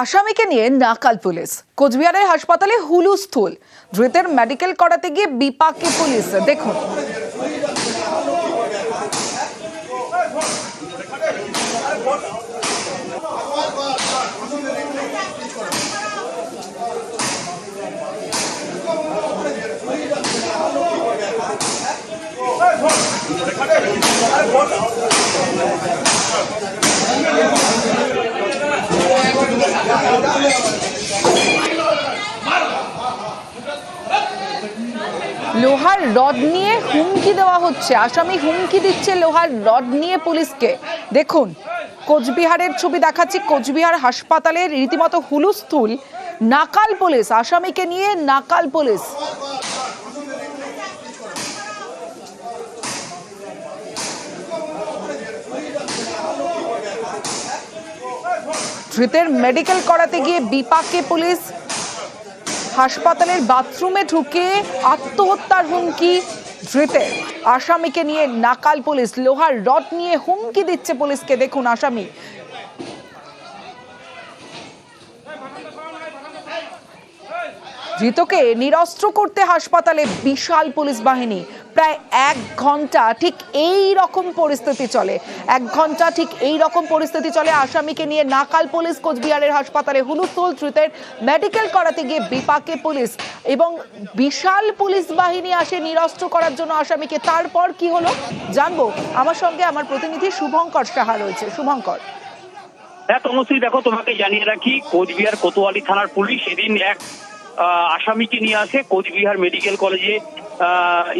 আসামিকে নিয়ে নাকাল পুলিশ। কোচবিহারের হাসপাতালে হুলুস্থুল ধৃতের মেডিকেল করাতে গিয়ে বিপাকে পুলিশ। দেখুন। লোহার রড নিয়ে হুমকি দেওয়া হচ্ছে। আসামি হুমকি দিচ্ছে লোহার রড নিয়ে পুলিশকে। দেখুন, কোচবিহারের ছবি দেখাচ্ছি। কোচবিহার হাসপাতালের রীতিমতো হুলুস্থুল। নাকাল পুলিশ, আসামিকে নিয়ে নাকাল পুলিশ। ধৃতের মেডিকেল করাতে গিয়ে বিপাকে পুলিশ। হাসপাতালের বাথরুমে ঢুকে আত্মহত্যার হুমকি ধৃতের। আসামিকে নিয়ে নাকাল পুলিশ। লোহার রড নিয়ে হুমকি দিচ্ছে পুলিশকে। দেখুন আসামি। ধৃতকে নিরস্ত্র করতে হাসপাতালে বিশাল পুলিশ বাহিনী। প্রায় এক ঘণ্টা ঠিক এই রকম পরিস্থিতি চলে। এক ঘণ্টা ঠিক এই রকম পরিস্থিতি চলে আসামিকে নিয়ে নাকাল পুলিশ কোচবিহারের হাসপাতালে হুলুস্থুল ধৃতের মেডিকেল করাতে গিয়ে বিপাকে পুলিশ এবং বিশাল পুলিশ বাহিনী আসে নিরস্ত্র করার জন্য আসামিকে। তারপর কি হলো? জানব। আমার সঙ্গে আমার প্রতিনিধি শুভঙ্কর সাহা রয়েছে। শুভঙ্কর। হ্যাঁ তনুশ্রী, দেখো, তোমাকে জানিয়ে রাখি, কোচবিহার কোতোয়ালি থানার পুলিশ এদিন এক আসামিকে নিয়ে আসে কোচবিহার মেডিকেল কলেজে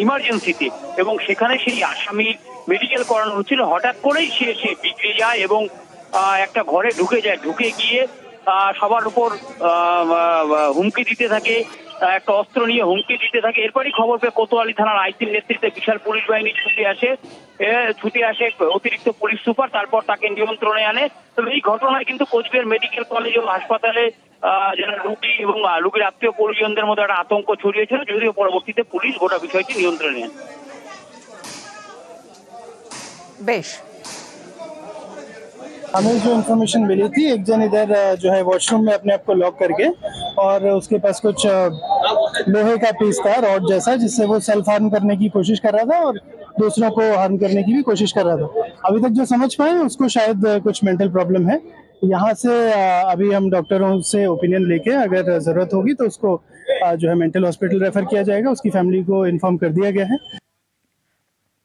ইমার্জেন্সিতে এবং সেখানে সেই আসামি মেডিকেল করানো হচ্ছিল। হঠাৎ করেই সে সে বিগড়ে যায় এবং একটা ঘরে ঢুকে যায়। ঢুকে গিয়ে সবার উপর হুমকি দিতে থাকে। একটা অস্ত্র নিয়ে হুমকি দিতে থাকে। এরপরই খবর পেয়ে কোতোয়ালি থানার আইসির নেতৃত্বে বিশাল পুলিশ বাহিনী ছুটে আসে। ছুটে আসে অতিরিক্ত পুলিশ সুপার, তারপর তাকে নিয়ন্ত্রণে আনে। তবে এই ঘটনায় কিন্তু কোচবিহার মেডিকেল কলেজ ও হাসপাতালে যারা রুগী এবং আহ, রুগীর আত্মীয় পরিজনদের মধ্যে একটা আতঙ্ক ছড়িয়েছিল যদিও পরবর্তীতে পুলিশ গোটা বিষয়টি নিয়ন্ত্রণে নেন বেশ हमें जो इन्फॉर्मेशन मिली थी एक जन इधर अ, जो है वॉशरूम में अपने आप को लॉक करके और उसके पास कुछ अ, लोहे का पीस था रॉड जैसा जिससे वो सेल्फ हार्म करने की कोशिश कर रहा था और दूसरों को हार्म करने की भी कोशिश कर रहा था अभी तक जो समझ पाए उसको शायद अ, कुछ मेंटल प्रॉब्लम है यहाँ से अभी हम डॉक्टरों से ओपिनियन लेके अगर ज़रूरत होगी तो उसको जो है मेंटल हॉस्पिटल रेफर किया जाएगा, उसकी फैमिली को इन्फॉर्म कर दिया गया है।